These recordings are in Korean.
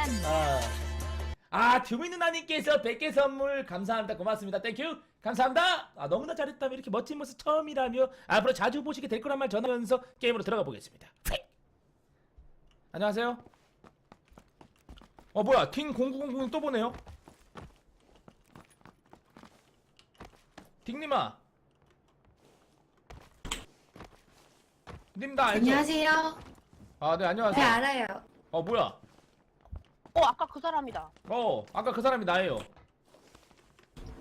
감사합니다. 아, 아 듀미 누나님께서 100개 선물 감사합니다. 고맙습니다. 땡큐. 감사합니다. 아, 너무나 잘했다며 이렇게 멋진 모습 처음이라며 앞으로 자주 보시게 될 거란 말 전하면서 게임으로 들어가 보겠습니다. 휙! 안녕하세요. 어 뭐야 킹0900 또 보네요. 딩님아. 님 나 알죠? 안녕하세요. 아, 네, 네, 안녕하세요. 알아요. 어, 뭐야? 어 아까 그 사람이다. 어, 아까 그 사람이 나예요.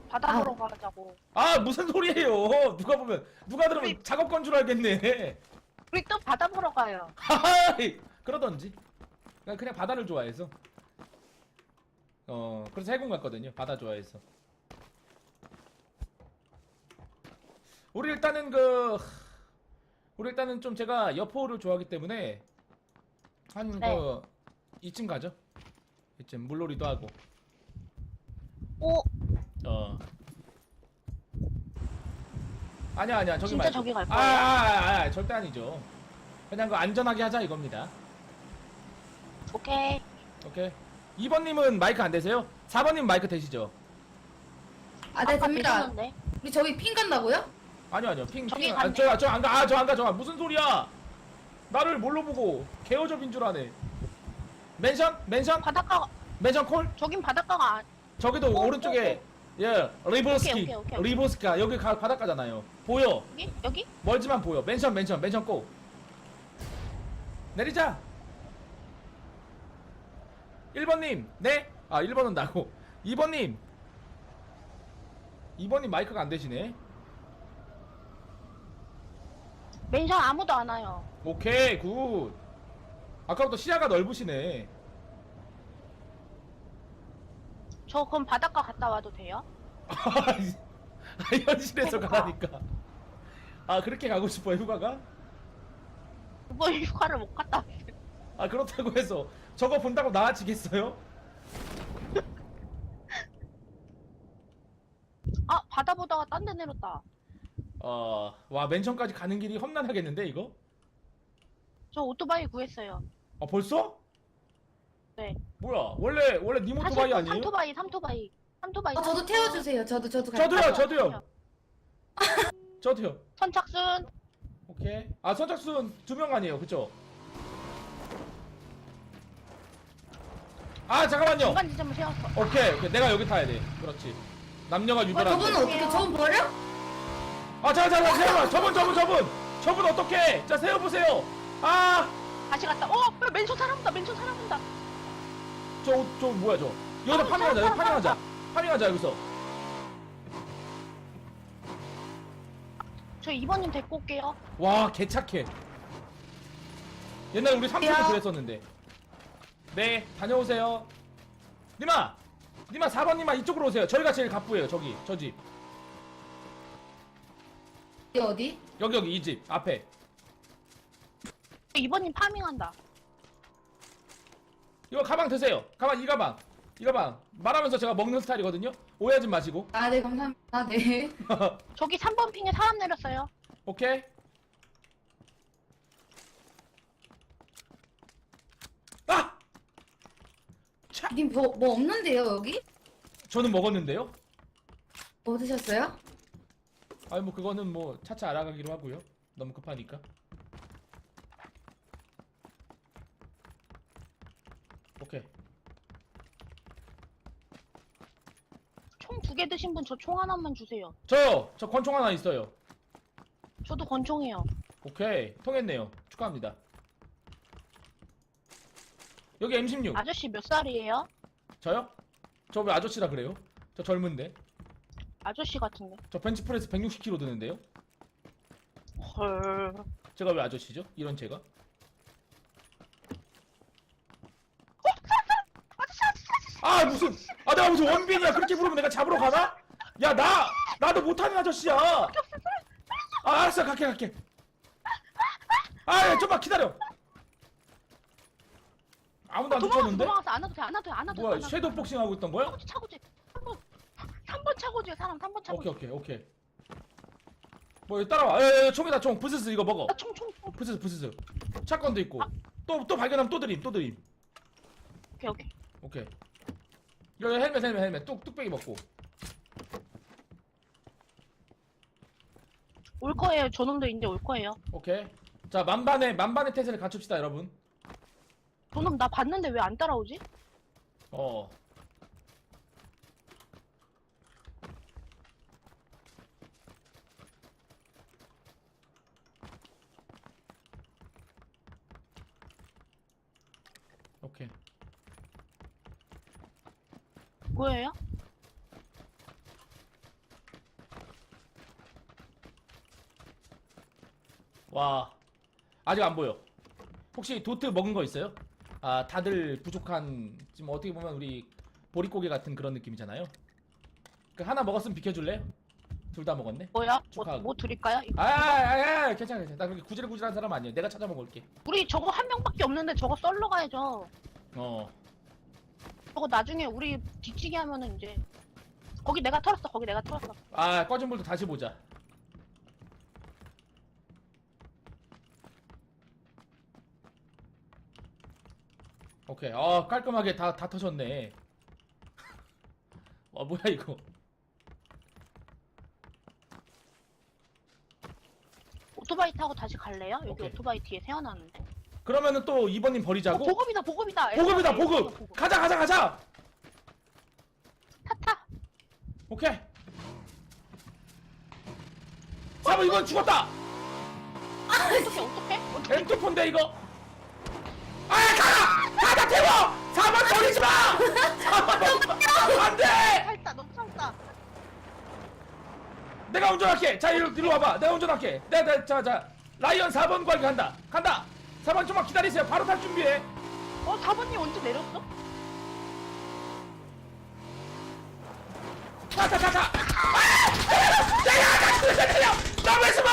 바다 아. 보러 가자고. 아, 무슨 소리예요? 누가 보면, 누가 들으면 작업 건 줄 알겠네. 우리 또 바다 보러 가요. 하하이! 그러던지. 그냥, 그냥 바다를 좋아해서. 어, 그래서 해군 갔거든요. 바다 좋아해서. 우리 일단은 그, 우리 일단은 좀 제가 여포를 좋아하기 때문에, 한 네. 그, 이쯤 가죠. 이쯤 물놀이도 하고. 오 어. 아니야 아니야 저기 진짜 말고. 저기 갈 아, 거예요? 아, 아, 아, 절대 아니죠. 그냥 그 안전하게 하자 이겁니다. 오케이. 오케이. 2번님은 마이크 안 되세요? 4번님 마이크 되시죠? 아, 네, 아까 됩니다. 되셨는데. 우리 저기 핑 간다고요? 아니요 아니요 핑 저기 핑. 아. 저, 저안 가. 아, 저 안 가. 저 안 가. 무슨 소리야? 나를 뭘로 보고 개어접인 줄 아네. 맨션? 맨션? 바닷가 맨션 콜? 저긴 바닷가가 안. 저기도 어, 오른쪽에 예 리보스키 오케이, 오케이, 오케이. 리보스카 여기 가, 바닷가잖아요. 보여? 여기 여기? 멀지만 보여. 맨션, 맨션, 맨션 고. 내리자. 1번님, 네? 아, 1번은 나고. 2번님. 2번님 마이크가 안 되시네. 맨션 아무도 안 와요. 오케이, 굿. 아까부터 시야가 넓으시네. 저 그럼 바닷가 갔다 와도 돼요? 아, 현실에서 가라니까. 아, 그렇게 가고 싶어요, 휴가가? 그거 휴가를 못 갔다. 왔어요. 아, 그렇다고 해서 저거 본다고 나아지겠어요? 아 바다 보다가 딴 데 내렸다. 어, 와, 맨션까지 가는 길이 험난하겠는데, 이거? 저 오토바이 구했어요. 아, 벌써? 네. 뭐야 원래 원래 니 모토바이 사실 아니에요? 삼토바이 삼토바이 삼토바이. 어, 저도 태워주세요. 저도, 저도 갈게요. 저도요 저도요 저도요 선착순. 오케이 아 선착순 두 명 아니에요 그쵸? 아 잠깐만요 중간 지점을 세웠어. 오케이, 오케이 내가 여기 타야 돼 그렇지 남녀가 어, 유별한데 저분은 어떻게, 저분 버려? 아 잠깐 잠깐 세워봐 저분 저분 저분 저분 어떻게 자 세워보세요 아저저 다시 갔다. 어 맨션 사람 온다. 맨션 사람 온다. 저, 뭐야 저 여기서 아, 파밍하자 여기 파밍하자 파밍하자 여기서 저 2번님 데리고 올게요. 와 개 착해 옛날에 우리 삼촌도 야. 그랬었는데 네 다녀오세요 니마 니마 4번 니마 이쪽으로 오세요 저희가 제일 갑부예요 저기 저 집 어디, 어디? 여기 여기 이 집 앞에 2번님 파밍한다. 이거 가방 드세요 가방 이 가방 이 가방 말하면서 제가 먹는 스타일이거든요 오해하지 마시고 아, 네, 감사합니다. 아, 네. 저기 3번 핑에 사람 내렸어요. 오케이 아! 차! 님, 뭐, 뭐 없는데요, 여기? 저는 먹었는데요 뭐 드셨어요? 아니 뭐 그거는 뭐 차차 알아가기로 하고요 너무 급하니까 오케이 총 두 개 드신 분 저 총 하나만 주세요. 저요 저 권총 하나 있어요 저도 권총이에요. 오케이 통했네요 축하합니다 여기 M16 아저씨 몇 살이에요? 저요? 저 왜 아저씨라 그래요? 저 젊은데 아저씨 같은데. 저 벤치프레스 160kg 드는데요? 헐. 제가 왜 아저씨죠? 이런 제가? 아 무슨 아 내가 무슨 원빈이야 그렇게 부르면 내가 잡으러 가나? 야 나 나도 못하는 아저씨야 아 알았어 갈게 갈게 아 좀만 기다려 아무도 안 도망갔어 쫓았는데? 도망갔어 안 와도 돼안 와도 돼안 와도 돼. 뭐야. 섀도우 복싱 하고 있던 거야? 차고지 차고지 3번 3번 차고지요 사람 3번 차고지. 오케이 오케이 오케이 뭐 따라와 에 에 총이다 총 부스스 이거 먹어 아, 총, 총, 총. 부스스 부스스 차건도 있고 또 또 발견하면 또 드림 또 드림 오케이, 오케이. 오케이. 이거 헬멧 헬멧 헬멧 뚝 뚝배기 먹고. 올 거예요. 저놈도 이제 올 거예요. 오케이. 자 만반의 만반의 태세를 갖춥시다 여러분. 저놈 나 봤는데 왜 안 따라오지? 어. 오케이. 뭐예요? 와. 아직 안 보여. 혹시 도트 먹은 거 있어요? 아, 다들 부족한 지금 어떻게 보면 우리 보릿고개 같은 그런 느낌이잖아요. 그 하나 먹었으면 비켜줄래? 둘 다 먹었네. 뭐야? 뭐, 축하하고. 뭐 드릴까요? 아, 아, 아, 괜찮아, 괜찮아. 나 그렇게 구질구질한 사람 아니야. 내가 찾아 먹을게. 우리 저거 한 명밖에 없는데 저거 썰러 가야죠. 어. 저거 나중에 우리 뒤치기 하면은 이제 거기 내가 털었어. 거기 내가 털었어. 아, 꺼진 불도 다시 보자. 오케이. 어, 깔끔하게 다, 다 터졌네. 어, 뭐야, 이거. 오토바이 타고 다시 갈래요? 여기 오케이. 오토바이 뒤에 세워놨는데. 그러면은 또 2번님 어, 버리자고? 보급이다 보급이다. 보급이다, 에이, 보급! 가자, 가자, 가자! 타타. 오케이. 4번 이건 죽었다! 어떻게 어떻게? 어떻게? M2폰데 이거 아 가라! 가다 태워! 4번 버리지 마! 4번 버리지 마! 안 돼! 살다 너무 살다. 내가 운전할게 자 이리, 이리 와봐 내가 운전할게 내가 내가 자, 자 라이언 4번 구하기 간다 간다 4번 좀만 기다리세요 바로 탈 준비해 어 4번님 언제 내렸어? 타 타 타 타 아! 내가 내가 내가 나왜 숨어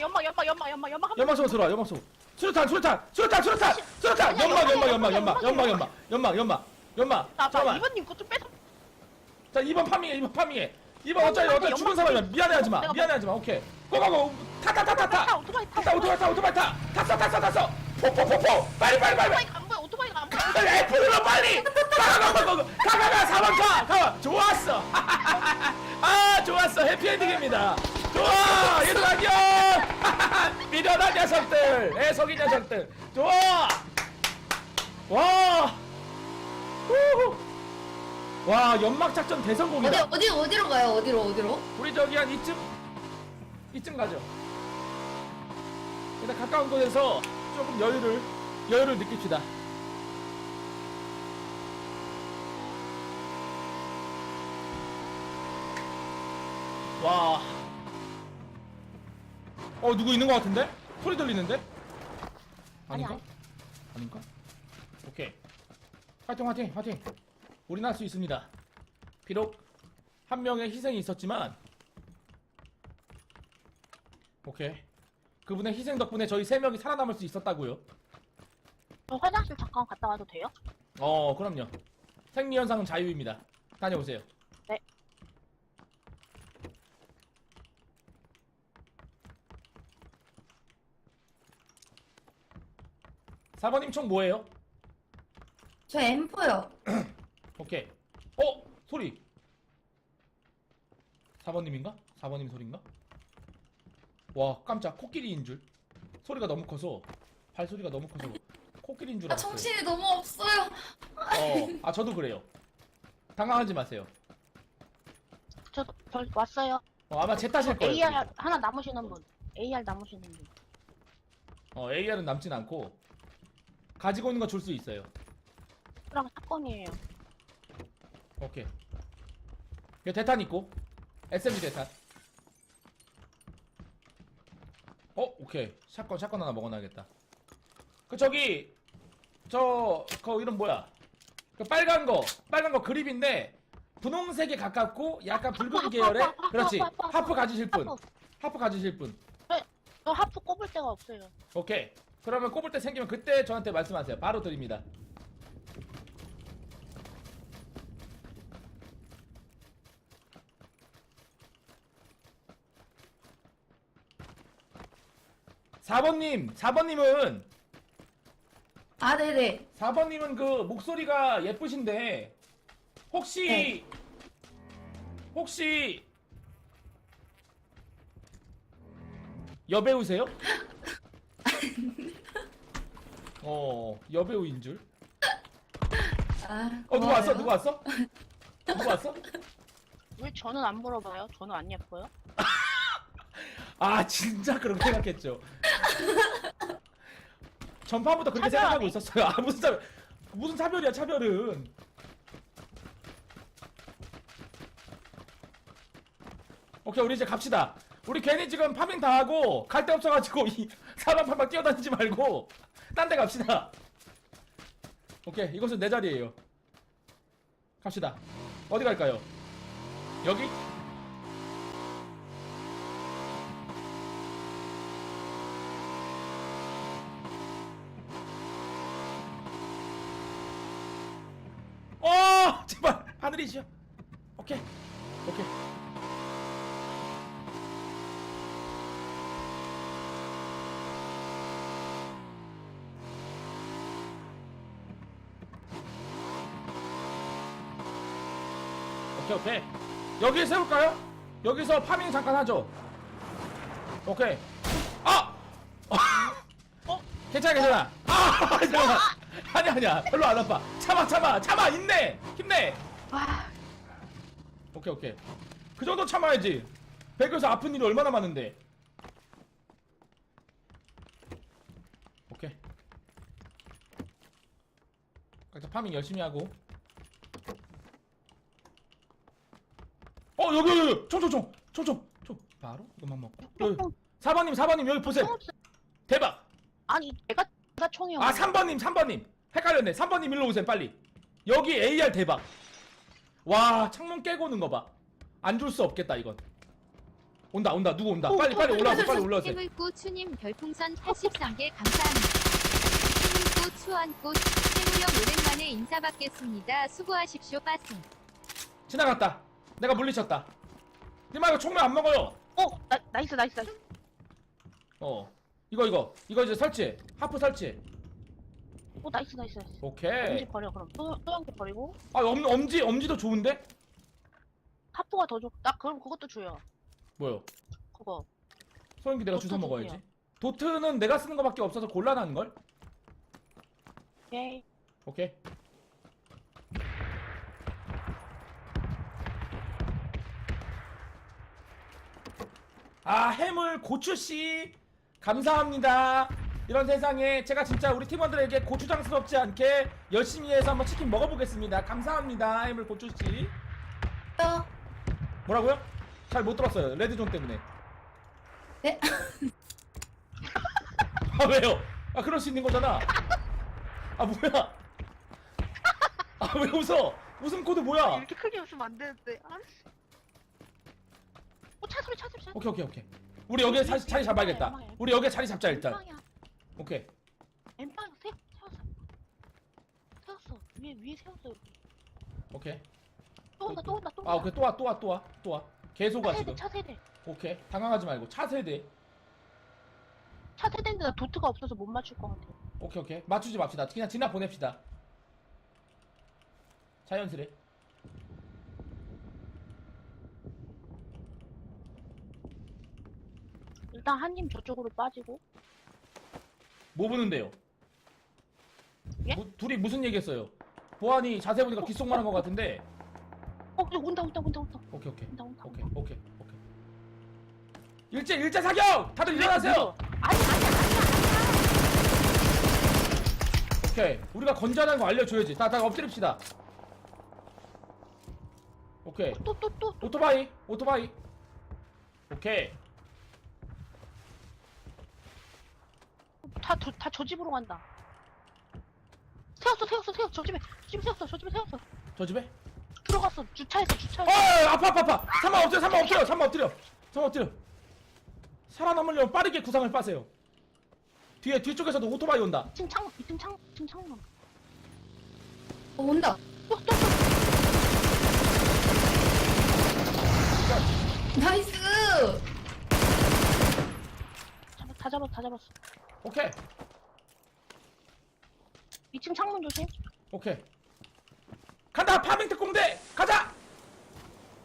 연막 연막 연막 연막 연막 연막 한 연막 쏘 들어와 연막 쏘 수류탄 수류탄 수류탄 수류탄 수류탄 아니야, 연막 연막 연막, 연막 연막 연막 연막 연막 연막 연막 나 봐. 잠깐만 이번님 것좀 뺏어. 자 2번 파밍해 2번 파밍해 2번 어차피 연막한테 어차피 죽은 연막 사람이야 좀- 미안해하지 마 내가 미안해하지 마 오케이 고고고 타 타 타 타 타 타 오토바이 타. 타 오토바이 타 오토바이 타. 탔어 탔어 탔어. 포포포포. 빨리 빨리 빨리 빨리. 오토바이가 안 보여. 오토바이가 안 보여. F눌러 빨리. 가가가가가. 가가가. 4번 가가. 좋았어. 아 좋았어. 해피엔딩입니다. 좋아. 얘들 안녕. 미련한 녀석들. 애석이 녀석들. 좋아. 와. 후후. 와 연막 작전 어디 대성공이다. 어디 어디로 가요? 어디로 어디로? 우리 저기 한 이쯤 이쯤 가죠. 일단 가까운 곳에서 조금 여유를 여유를 느낍시다. 와. 어 누구 있는 것 같은데? 소리 들리는데? 아닌가? 아닌가? 오케이. 화이팅 화이팅 화이팅. 우리는 할 수 있습니다. 비록 한 명의 희생이 있었지만 오케이 그분의 희생 덕분에 저희 세 명이 살아남을 수 있었다고요 저 화장실 잠깐 갔다 와도 돼요? 어 그럼요 생리 현상은 자유입니다 다녀오세요 네. 사번님 총 뭐예요? 저 M4요. 오케이 어 소리 4번님인가? 4번님 소리인가? 와 깜짝 코끼리인 줄 소리가 너무 커서 발소리가 너무 커서 코끼리인 줄 아 알았어요 정신이 너무 없어요. 어, 아 저도 그래요 당황하지 마세요 저도 저 왔어요. 어, 아마 제 탓일 거예요 AR 하나 남으시는 분. AR 남으시는 분. 어, AR은 남진 않고 가지고 있는 거 줄 수 있어요. 그랑 사건이에요. 오케이. 이거 대탄 있고 SMG 대탄. 어, 오케이. 샷건 샷건 하나 먹어놔야겠다. 그 저기 저거 이름 뭐야? 그 빨간 거 빨간 거 그립인데 분홍색에 가깝고 약간 붉은 계열의 그렇지 하프 가지실 분 하프. 하프 가지실 분 저 하프 꼽을 데가 없어요. 오케이. 그러면 꼽을 때 생기면 그때 저한테 말씀하세요. 바로 드립니다. (4번님) (4번님은) 아, 네네. 4번님은 그 목소리가 예쁘신데 혹시 네. 혹시 여배우세요? 어 여배우인 줄. 아, 어 누구 왔어? 고마워요. 누구 왔어? 누구 왔어? 왜 저는 안 물어봐요? 저는 안 예뻐요? 아 진짜 그렇게 생각했죠. 전파부터 그렇게 차별하네. 생각하고 있었어요. 아 무슨 차별? 무슨 차별이야 차별은? 오케이 우리 이제 갑시다. 우리 괜히 지금 파밍 다 하고 갈 데 없어가지고 이 사방 팔방 뛰어다니지 말고 딴 데 갑시다. 오케이 이것은 내 자리예요. 갑시다. 어디 갈까요? 여기? 오케이 오케이. 여기 세울까요? 여기서 파밍 잠깐 하죠. 오케이. 아! 어? 괜찮아 괜찮아. 아 잠깐만. 아니 아니야. 별로 안 아파. 참아 참아 참아. 있네 힘내. 와, 오케이 오케이. 그 정도 참아야지. 배그에서 아픈 일이 얼마나 많은데. 오케이. 각자 파밍 열심히 하고 여기 여기 총총총 총총 총 바로 이것만 먹고 여기 총, 4번님 4번님 여기 보세요 총 없어. 대박 아니, 내가, 내가 총이야. 아 3번님 3번님 헷갈렸네 3번님 일로 오세요 빨리 여기 AR 대박 와 창문 깨고 오는 거봐안 줄 수 없겠다 이건 온다 온다 누구 온다 오, 빨리 오, 빨리 오, 올라오세요 오, 빨리 오, 올라오세요 해물고 추님 별풍선 83개 감사합니다. 해물고추 한꽃 해물형 오랜만에 인사받겠습니다. 수고하십시오 빠승. 지나갔다 내가 물리쳤다 니마 이거 총알 안 먹어요 어, 나, 나이스, 나이스, 나이스. 어 이거 이거 이거 이제 설치해 하프 설치해 어, 나이스, 나이스, 나이스. 엄지 오케이 버려, 그럼. 소, 소형기 버리고. 아 엄, 엄지 엄지도 좋은데 하프가 더 좋, 나 그럼 그것도 줘요. 뭐요 그거. 소형기 내가 도트 주워 먹어야지. 도트는 내가 쓰는 거밖에 없어서 곤란한걸 예. 오케이 아 해물 고추씨. 감사합니다. 이런 세상에 제가 진짜 우리 팀원들에게 고추장스럽지 않게 열심히 해서 한번 치킨 먹어보겠습니다. 감사합니다 해물 고추씨. 어, 뭐라고요? 잘 못 들었어요 레드존 때문에. 네? 아 왜요? 아 그럴 수 있는 거잖아. 아 뭐야? 아 왜 웃어? 웃음 코드 뭐야? 이렇게 크게 웃으면 안 되는데. 어, 차 소리, 차 소리, 차. 오케이 오케이 오케이 우리 여기에 자, 자리 잡아야겠다 우리 여기에 자리 잡자 일단 엠빵이야. 오케이 엠빵 세, 세웠어. 세웠어. 위에, 위에 세웠어. 여기. 오케이 또 온다, 또 온다, 또 온다. 아 오케이 또와 또와 또와 또와 계속 와 차 지금 세대, 차 세대. 오케이 당황하지 말고 차 세대 차 세대인데 나 도트가 없어서 못 맞출 것 같아. 오케이 오케이 맞추지 맙시다 그냥 진압 보냅시다 자연스레 일단 한님 저쪽으로 빠지고. 뭐 보는데요? 예? 무- 둘이 무슨 얘기했어요? 보안이 자세 보니까 귓속말 한 것 같은데 어, 그래, 온다, 온다, 온다, 온다. 오케이 오케이 온다, 온다. 오케이 오케이 오케이 일제 일제 사격 다들 일어나세요 아니, 아니, 아니, 오케이 우리가 건전한 거 알려줘야지 다, 다 엎드립시다 오케이 아니. 또, 또, 또, 또. 오토바이 오토바이 오케이 다, 다저 집으로 간다. 세웠어, 세웠어, 세웠어. 저 집에, 저 집에 세웠어, 저 집에 세웠어. 저 집에 들어갔어. 주차했어, 어 주차했어. 아파 아파 아파 삼만 엎드려 삼만 엎드려 삼만 엎드려 삼만 엎드려 살아남으려면 빠르게 구상을 빠세요 뒤에 뒤쪽에서도 오토바이 온다 2층 창, 2층 창, 2층 창문. 어, 온다. 또, 또, 또. 나이스! 잡아, 다 잡았어, 다 잡았어. 오케이 2층 창문 조심. 오케이. 간다 파밍 특공대 가자. 야,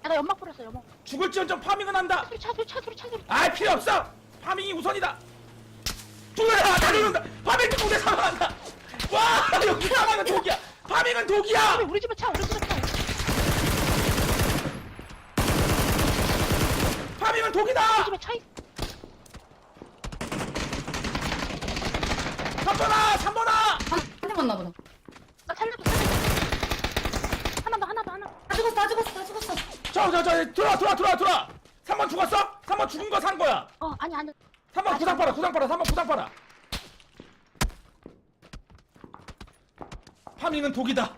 나 연막 뿌렸어 연막. 죽을지언정 파밍은 한다. 소리 차 소리 차 소리 차 소리. 아 필요 없어. 파밍이 우선이다. 죽어라 달려온다. 파밍 특공대 사망한다. 와 여기 사망은 독이야. 파밍은 독이야. 우리 우리 집에 차 우리 집에 차. 파밍은 우리 독이다. 집에 차 있. 3번아 3번아. 한대 맞나 보다. 나 살려줘 살려줘. 하나 더 하나 더 하나. 다 죽었어, 다 죽었어, 다 죽었어. 저 저 저 들어와 들어와 들어와 들어와. 3번 죽었어? 3번 죽은 거 산 거야. 어 아니 아니. 3번 구상 팔아 구상 팔아 3번 구상 팔아. 파밍은 독이다.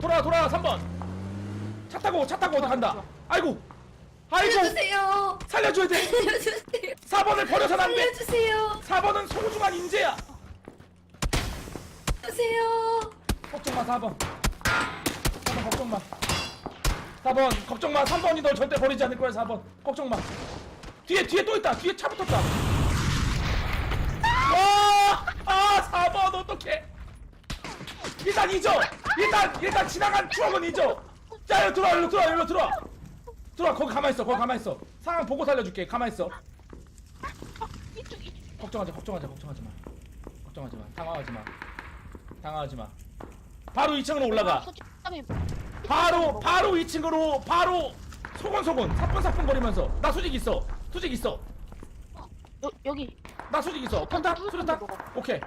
돌아와 돌아와 3번. 차 타고 차 타고 어디 간다. 아이고. 아이고 살려주세요. 살려줘야 돼. 살려주세요. 4번을 버려서는 안 돼. 살려주세요. 4번은 소중한 인재야. 살려주세요. 걱정 마 4번 4번 걱정 마 4번 걱정 마 3번이 널 절대 버리지 않을 거야 4번 걱정 마 뒤에 뒤에 또 있다 뒤에 차 붙었다 와 아 4번 어떡해 일단 잊어 일단 일단 지나간 추억은 잊어 자 여기 들어와 여기 들어와 여기 들어와 들어와 거기 가만히 있어 거기 가만히 있어. 상황 보고 살려줄게 가만히 있어. 이쪽 이쪽. 걱정하지 걱정하지 걱정하지 마. 걱정하지 마 당황하지 마. 당황하지 마. 바로 2층으로 올라가. 소집감이 바로 바로 2층으로 바로 소곤소곤 사뿐사뿐 거리면서. 나 수직 있어 수직 있어. 여, 여기. 나 수직 있어. 탄타 수류탄? 먹어. 오케이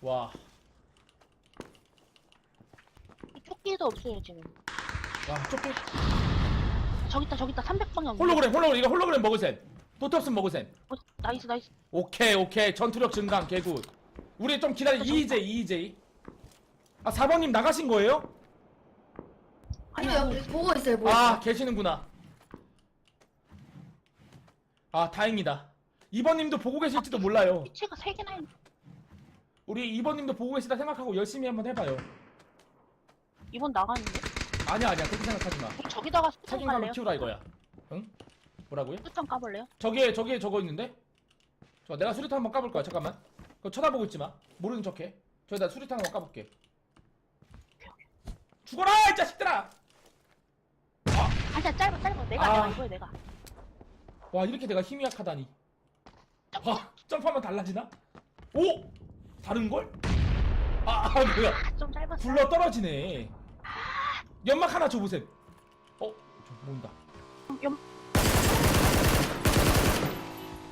와, 조끼도 없어요 지금. 와, 쪼끼. 저기 있다 저기 있다 300방향. 홀로그램, 홀로그램, 이거 홀로그램. 도트 없으면 먹으셈. 어, 나이스 나이스. 오케이, 오케이. 전투력 증강, 개굿. 우리 좀 기다려, EJ, EJ. 아, 4번님 나가신 거예요? 아니 아니요, 아니. 보고 있어요, 보고 아. 계시는구나. 아, 다행이다. 2번님도 보고 계실지도 몰라요. 피체가 세 개나 있. 우리 2번님도 보고 계시다 생각하고 열심히 한번 해봐요. 이번 나가는데? 아니야, 아니야. 그렇게 생각하지 마. 우리 저기다가 수탄 책임감을 깔래요? 키우라 이거야. 응? 뭐라고요? 수탄 까볼래요? 저기에, 저기에 저거 있는데? 저 내가 수류탄 한번 까볼 거야. 잠깐만. 그거 쳐다보고 있지 마. 모르는 척해. 저기다 수류탄 한번 까볼게. 죽어라, 이 자식들아! 아니야 짧아 짧아. 내가 아. 내가 이거야 내가. 와, 이렇게 내가 힘이 약하다니. 와, 점프하면 달라지나? 오! 다른 걸? 아, 아, 뭐야. 아, 좀 짧았어. 굴러 떨어지네. 연막 하나 줘보셈. 어, 저 모은다. 연-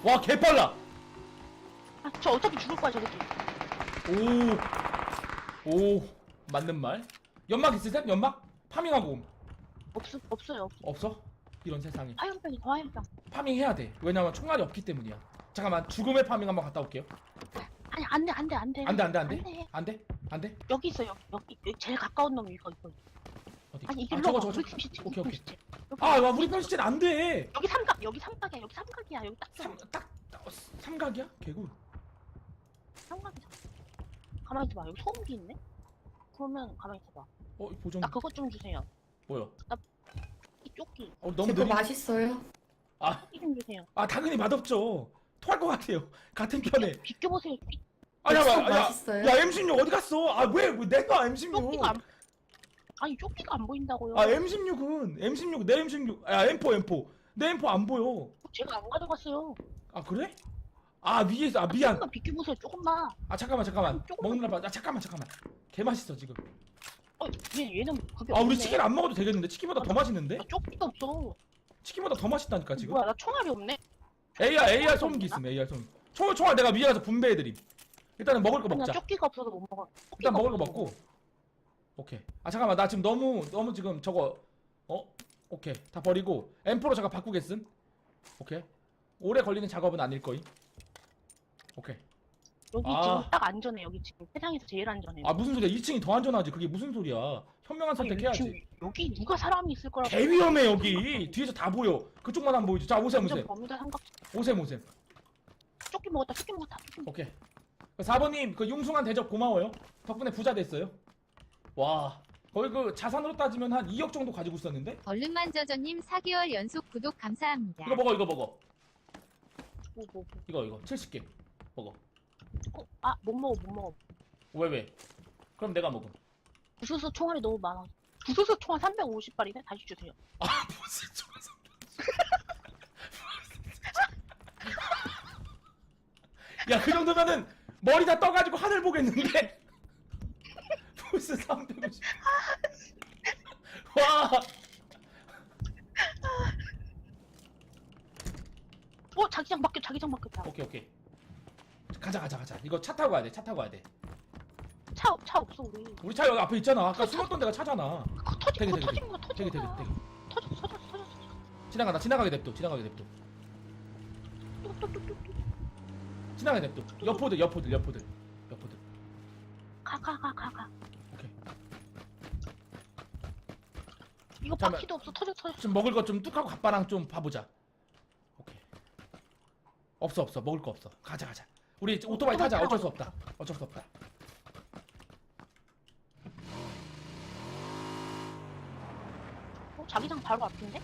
와, 개빨라. 아, 저 어차피 죽을 거야 저 새끼. 오, 오, 맞는 말. 연막 있으셈? 연막? 파밍하고 옴. 없 없어요. 없어. 없어? 이런 세상에. 화염병이 더 화염병. 파밍해야 돼. 왜냐면 총알이 없기 때문이야. 잠깐만, 죽음의 파밍 한번 갔다 올게요. 아니 안돼 안돼 안돼. 안 돼, 안 돼, 안 돼. 안 돼. 안 돼? 여기 있어 여기 여기 여기 제일 가까운 놈이 이거 이거. 어디? 아니 아, 이길로 저거, 와. 저거. 오케이, 오케이. 아, 와, 우리 편시체는 안 돼. 여기 삼각 여기 삼각이야 여기 삼각이야 여기 딱 삼, 딱, 딱, 어, 삼각이야? 개구. 삼각이잖아. 가만히 있어봐 여기 소음기 있네. 그러면 가만히 있어봐. 어, 이 보정, 나 그것 좀 주세요. 뭐야? 이 조끼 어, 너무 제거 느리. 맛있어요. 아, 조끼 좀 주세요. 아, 당연히 맛없죠. 토할 것 같아요. 같은 편에. 비껴보세요. 이 아, 야, 야, 야, 맛있어요. 야, M16 어디 갔어? 아, 왜, 왜 내가 M16? 조끼가 안 아니 조끼가 안 보인다고요. 아, M16은, M16, 내 M16, 아, M4, M4. 내 M4 안 보여. 제가 안 가져갔어요. 아, 그래? 아, 위에서, 아, 미안. 조금만 비켜보세요. 조금만. 아, 잠깐만, 잠깐만. 조금만. 먹느라 봐. 아, 잠깐만, 잠깐만. 개 맛있어, 지금. 어, 얘 얘는 그게 아, 우리 없네. 치킨 안 먹어도 되겠는데? 치킨보다 더 맛있는데? 나 조끼가 없어. 치킨보다 더 맛있다니까, 지금. 뭐야 나 총알이 없네. AR, AR 소음기 있음, AR 소음기. 총, 총알 내가 위에 가서 분배해드림. 일단은 먹을 거 먹자. 조끼가 없어서 못 먹어. 일단 먹을 거 먹고. 오케이. 아 잠깐만 나 지금 너무 너무 지금 저거 어 오케이 다 버리고 M4로 잠깐 바꾸겠음. 오케이. 오래 걸리는 작업은 아닐 거임. 오케이. 여기 아. 지금 딱 안전해. 여기 지금 세상에서 제일 안전해. 아 무슨 소리야? 2층이 더 안전하지. 그게 무슨 소리야? 현명한 아니, 선택해야지. 여기 누가 사람이 있을 거라고. 개 위험해 여기. 뒤에서 다 보여. 그쪽만 안 보이죠. 자 오셈 완전 오셈. 범위다 삼각. 오셈 오셈. 조끼 먹었다. 조끼 먹었다. 조끼 먹었다. 오케이. 4번님 그 융숭한 대접 고마워요. 덕분에 부자 됐어요. 와 거의 그 자산으로 따지면 한 2억 정도 가지고 있었는데 얼른만 저저님 4개월 연속 구독 감사합니다. 이거 먹어 이거 먹어 뭐, 뭐, 뭐. 이거 이거 70개 먹어 어, 아, 못 먹어, 못 먹어. 왜 왜? 그럼 내가 먹음 부수수 총알이 너무 많아. 부수수 총알 350발이네? 다시 주세요. 아 무슨 좋아서 야그 정도면은 머리 다 떠가지고 하늘 보겠는데 무슨 350 와 어, 자기장 바뀌어, 자기장 바뀌었다. 오케이 오케이 가자 가자 가자 이거 차 타고 가야 돼 차 타고 가야 돼 차, 차 없어, 우리. 우리 차 여기 앞에 있잖아 아까 숨었던 데가 차잖아 그거 터진 되게, 거, 되게, 터진 거, 되게 터진 되게 거. 되게 터졌어, 터졌어, 터졌어. 지나가다 지나가게 냅둬 지나가게 냅둬 뚝뚝뚝뚝. 지나가게 냅둬. 여포들 여포들 여포들. 여포들. 가, 가, 가, 가, 가. 오케이. 이거 잠깐만. 바퀴도 없어, 터졌어, 터졌어. 좀 먹을 것 좀 뚝하고 갑바랑 좀 봐보자. 오케이. 없어 없어. 먹을 거 없어. 가자 가자. 우리 오토바이 오토바이 타자. 타고 어쩔 수 없다. 어쩔 수 없다. 어, 자기장 바로 앞인데?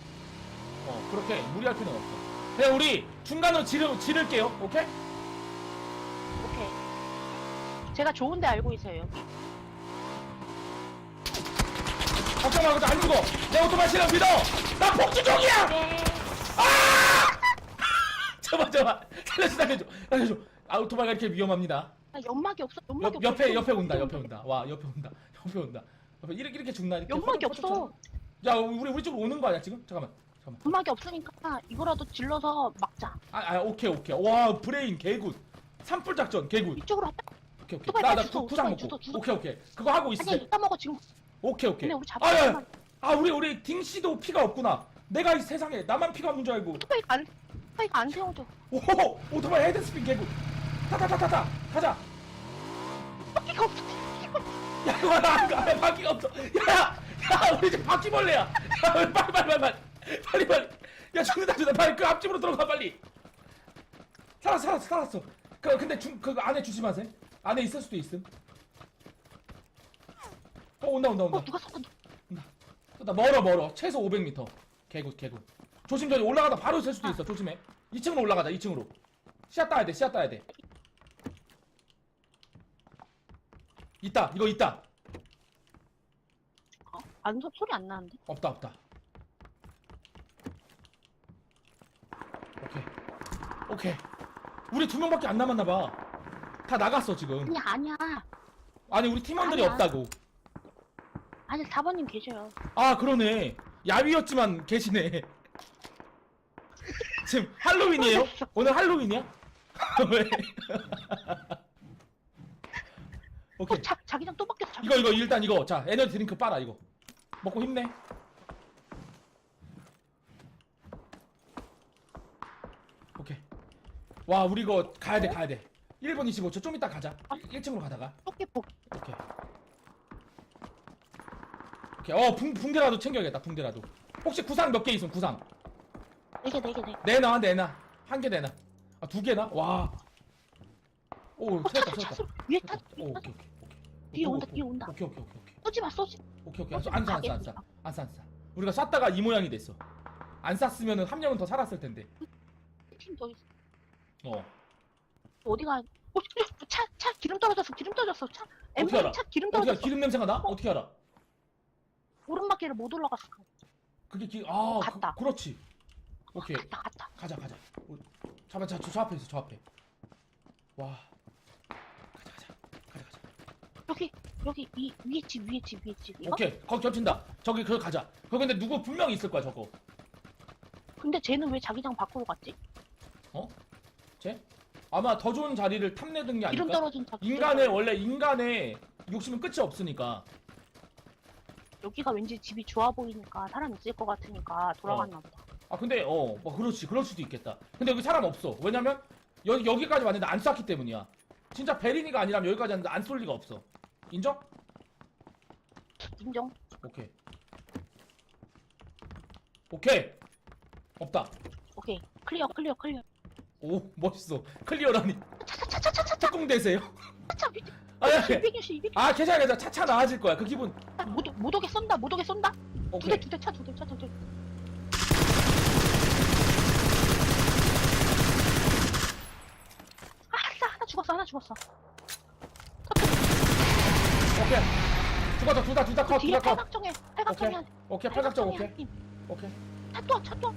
어 그렇게 무리할 필요는 없어. 그냥 우리 중간으로 지르, 지를게요. 오케이? 오케이. 제가 좋은데 알고 있어요, 여기. 걱정 말고 안 죽어 내 오토바이 실력 믿어. 나 복주종이야! 네. 잠깐만 잠깐만. 살려줘 살려줘 살려줘. 아 오토바이가 이렇게 위험합니다. 아, 연막이 없어, 연막이 옆, 없어. 옆에 옆에 온다 옆에 온다. 와 옆에 온다 옆에 온다. 옆에 이렇게 이렇게 죽나? 이렇게 연막이 없어. 야 우리 우리 쪽으로 오는 거 아니야 지금? 잠깐만 잠깐만. 연막이 없으니까 이거라도 질러서 막자. 아, 아 오케이 오케이. 와 브레인 개굿 산불 작전 개굿 이쪽으로 왔다. 오케이 오케이. 오토바이 나나 구상 오토바이 먹고. 오케이 오케이. 그거 하고 있어 아니야, 이따 먹어, 지금. 오케이 오케이. 근데 우리 잡아. 아야. 아 우리 우리 딩 씨도 피가 없구나. 내가 이 세상에 나만 피가 없는 줄 알고. 오토바이가 안, 오토바이가 안 세워져. 오 오토바이 헤드스핀 개굿 타타타타타. 가자. 바퀴가 없어. 야 이거 나 가, 바퀴가 없어. 야야 야, 우리 집 바퀴벌레야. 야 빨리 빨리 빨리 빨리. 빨리 빨리. 야 죽는다 죽는다. 빨리 그 앞집으로 들어가 빨리. 살았어 살았어 살았어 그 근데 중, 그 안에 조심하세요. 안에 있을 수도 있음. 어 온다 온다 온다. 어, 누가 섞어? 나? 멀어 멀어. 최소 500m 개굿 개굿 조심 저기 올라가다 바로 셀 수도 있어. 조심해. 2층으로 올라가자 2층으로. 씨앗 따야 돼 씨앗 따야 돼. 있다 이거 있다. 어? 안, 소, 소리 안 나는데? 없다 없다. 오케이. 오케이 우리 두 명밖에 안 남았나 봐 다 나갔어 지금 아니야, 아니야. 아니 우리 팀원들이 아니야. 없다고 아니, 4번님 계셔요. 아 그러네 야위였지만 계시네 지금 할로윈이에요? 오늘 할로윈이야? 왜? 오케이 어, 자, 자기장 또 바뀌었어. 이거 이거 일단 이거 자 에너지 드링크 빨아 이거 먹고 힘내 오케이 와 우리 이거 가야 돼 가야 돼 1분 25초 좀 이따 가자 1층으로 가다가 토끼 복. 오케이. 오케이. 어, 붕, 붕대라도 챙겨야겠다, 붕대라도. 혹시 구상 몇 개 있으면 구상. 4개, 4개, 4개. 내놔, 내놔. 한 개 내놔. 아, 두 개나? 와. 오, 어, 세웠다, 차수, 세웠다. 차수. 위에 타, 오, 위에 타. 오케이, 오케이, 오케이. 뒤에 오, 온다, 오, 뒤에 온다. 오케이, 오케이, 오케이, 오케이. 쏘지 마, 쏘지. 오케이, 오케이. 안 쏴, 안 쏴, 안 쏴. 안 쏴, 안 쏴. 우리가 쐈다가 이 모양이 됐어. 안 쐈으면은 한 명은 더 살았을 텐데. 팀더 있어. 어. 어디 가? 어, 차, 차 기름 떨어졌어. 기름 떨어졌어. 차. 어떻게 알아? 엠블 차 기름 어떻게 알아? 떨어졌어. 기름 냄새가 나? 어떻게 알아? 오른바퀴를 못 올라갔어. 그게 기, 아, 갔다. 그, 그렇지. 오케이. 갔다, 갔다. 가자 가자 어, 잠깐 자, 저, 저 앞에 있어 저 앞에 와 가자 가자 가자 가자 여기, 여기 이 위에 집, 위에 집, 위에 집. 이거? 오케이 거기 겹친다 저기 그거 가자 거기 근데 누구 분명히 있을 거야 저거 근데 쟤는 왜 자기장 밖으로 갔지? 쟤 아마 더 좋은 자리를 탐내던 게 아닐까? 떨어진. 인간의 원래 인간의 욕심은 끝이 없으니까. 여기가 왠지 집이 좋아 보이니까 사람 있을 것 같으니까 돌아갔나 보다. 아 근데 어 뭐 그렇지. 그럴 수도 있겠다. 근데 여기 사람 없어. 왜냐면 여기 여기까지 왔는데 안 쐈기 때문이야. 진짜 베린이가 아니라면 여기까지 왔는데 안 쏠 리가 없어. 인정? 인정. 오케이. 오케이. 없다. 오케이. 클리어, 클리어, 클리어. 오 멋있어. 클리어라니. 특공 되세요? 차 밑에. 아야 220, 220. 아 괜찮아 괜찮아. 차차 나아질 거야 그 기분. 못, 못 오게 쏜다 못 오게 쏜다. 두 오케이. 대 두 대 차 두 대 차 두 대. 아 하나 하나 죽었어 하나 죽었어. 오케이. 죽었다 둘다 둘다 컷 뒤에 둘다 컷. 팔각정에 팔각정에 한 오케이 팔각정 오케이. 오케이. 차또차또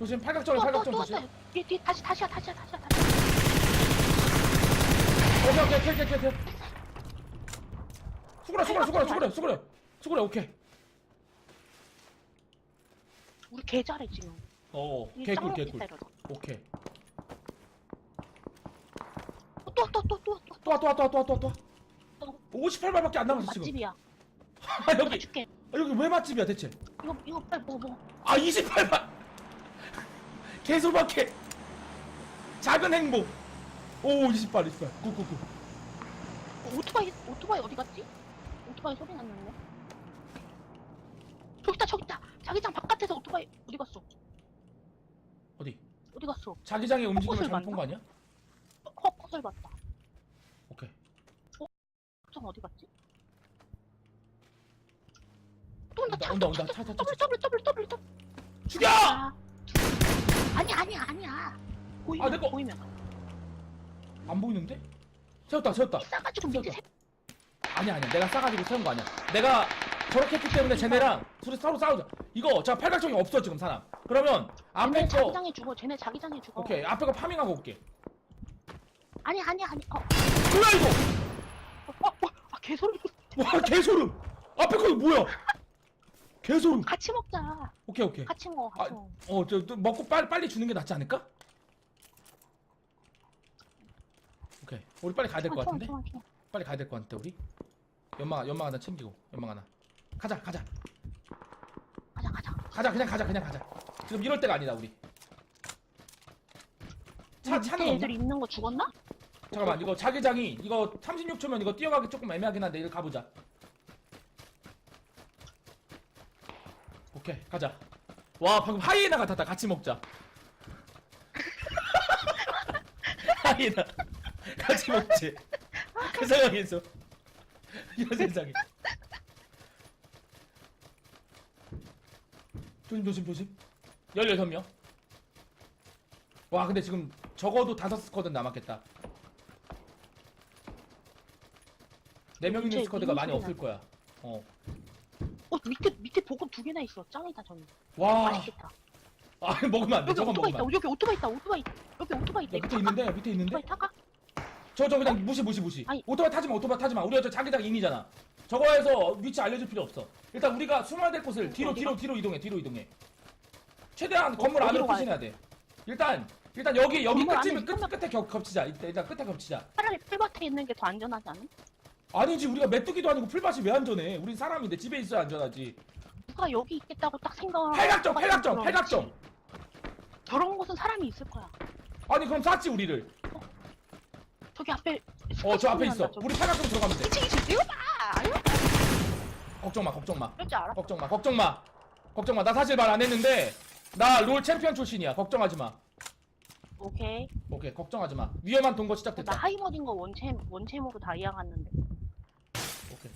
조심 팔각정에 팔각정 또또또 조심. 뒤에 뒤에 다시 다시야 다시야 다시야 다시 오케이 오케이 오케이 오케이 오케이. 수그려 수그려 수그려 수그려 수그려. 수그려 오케이. 우리 개 잘해 지금. 어 이 개꿀 짱 개꿀. 오케이. 또또또 또또 또 와 또 와 또 와 또 와 또와 58발밖에 안 남았어 지금. 맛집이야. 아 여기. 아, 여기 왜 맛집이야 대체? 이거 이거 빨리 먹어 먹어. 아 28발 개소박해. 작은 행복. 오 20발 20발 굿굿굿 어, 오토바이 오토바이 어디 갔지? 오토바이 소리 났는데? 저기 있다 저기 있다. 자기장 바깥에서 오토바이 어디 갔어? 어디? 어디 갔어? 자기장의 움직임을 잘못 본거 아니야? 어, 헛헛을 봤다. 오케이. 좀 어디 갔지? 또 온다 차 온다 온다 온다. 차 차 차 더블 더블 더블 더블 더블 죽여! 아, 아니 아니야 아니야. 보이면 아, 내 거- 보이면. 안 보이는데? 세웠다 세웠다. 싸가지고 밑에 세... 아니야 아니야. 내가 싸가지고 세운 거 아니야. 내가 저렇게 했기 때문에 쟤네랑 둘이 서로 싸우자. 이거 자 팔각정이 없어 지금 사람. 그러면 앞에 쟤네 거 자기장에 죽어. 쟤네 자기장에 죽어. 오케이 앞에 거 파밍하고 올게. 아니 아니 아니. 어, 뭐야 이거? 어, 어, 아 개소리 와 개소름. 앞에 거 뭐야 개소름 같이 먹자. 오케이 오케이. 같이 먹어 아, 같이 먹어. 어저 또 먹고 빨리 빨리 주는 게 낫지 않을까? 오케이. 우리 빨리 가야 될것 총알, 같은데? 총알, 빨리 가야 될 것 같은데 우리? 연막 연막 하나 챙기고 연막 하나. 가자 가자. 가자 가자. 가자 그냥 가자 그냥 가자. 지금 이럴 때가 아니다 우리. 차 차는 밑에 없나? 애들 있는 거 죽었나? 잠깐만 이거 자기장이 이거 36초면 이거 뛰어가기 조금 애매하긴 한데 이거 가보자 오케이 가자. 와 방금 하이에나 같았다. 같이 먹자. 하이에나. 같이 먹지. 그 상황에서. 이런 세상에. 조심 조심 조심. 16명. 와 근데 지금 적어도 다섯 스쿼드 남았겠다. 4명 있는 스쿼드가 많이. 없을 거야. 어. 어 밑에 밑에 보급 두 개나 있어. 짱이다 저는. 와. 맛있겠다. 아, 먹으면 안 돼. 여기 저건 오토바이 먹으면 있다. 안 돼. 여기 오토바이 있다. 오토바이. 여기 오토바이 있다. 야, 밑에 있는데? 밑에 있는데? 오토바이 타가? 저저 그냥 무시 무시 무시. 아니. 오토바이 타지 마 오토바이 타지 마. 우리가 저 자기장 인이잖아. 저거에서 위치 알려줄 필요 없어. 일단 우리가 숨어야 될 곳을 뒤로 뒤로 뒤로 이동해 뒤로 이동해. 최대한 건물 안으로 어디로 가야 피신해야 돼? 일단 일단 여기 여기 건물 끝이면 끝, 있으면- 끝에 겹, 겹치자. 일단, 일단 끝에 겹치자. 차라리 풀밭에 있는 게 더 안전하지 않아? 아니지 우리가 메뚜기도 아니고 풀밭이 왜 안전해? 우린 사람인데 집에 있어야 안전하지. 누가 여기 있겠다고 딱 생각을 팔각정 하고 팔각정 팔각정. 저런 곳은 사람이 있을 거야. 아니 그럼 쐈지 우리를. 저기 앞에 어 저 앞에 있어. 우리 팔각정 들어가면 돼. 2층이 지금 이거 봐 아유. 걱정 마 걱정 마. 그럴 줄 알아 걱정 마, 걱정 마. 걱정 마. 나 사실 말 안 했는데 나 롤 챔피언 출신이야. 걱정하지 마. 오케이. 오케이, 걱정하지 마. 위험한 동거 나 시작됐다. 하이머딘 거 원체 원체모로 다이아 갔는데 오케이.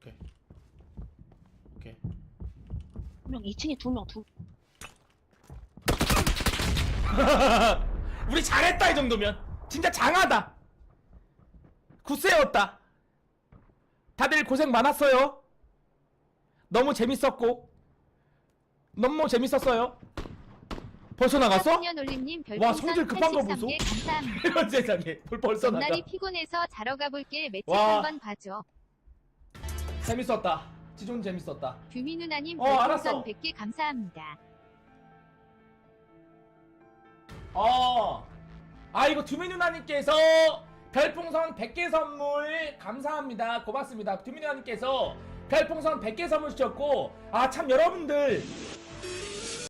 오케이. 오케이. 분명 2층에 두명 두 우리 잘했다 이 정도면. 진짜 장하다. 굿세였다. 다들 고생 많았어요. 너무 재밌었고. 너무 재밌었어요. 벌써 나갔어? 년 올림님 와, 성질 급한 거 보소. 83개 감사합니다. 이런 세상에 벌- 벌써 나가 날이 피곤해서 자러 가볼게 매치 와. 한번 봐줘. 재밌었다 지존 재밌었다 규미 누나님 어, 별풍선 알았어. 100개 감사합니다. 어. 아 이거 두미 누나님께서 별풍선 100개 선물 감사합니다 고맙습니다 두미 누나님께서 별풍선 100개 선물 주셨고 아 참 여러분들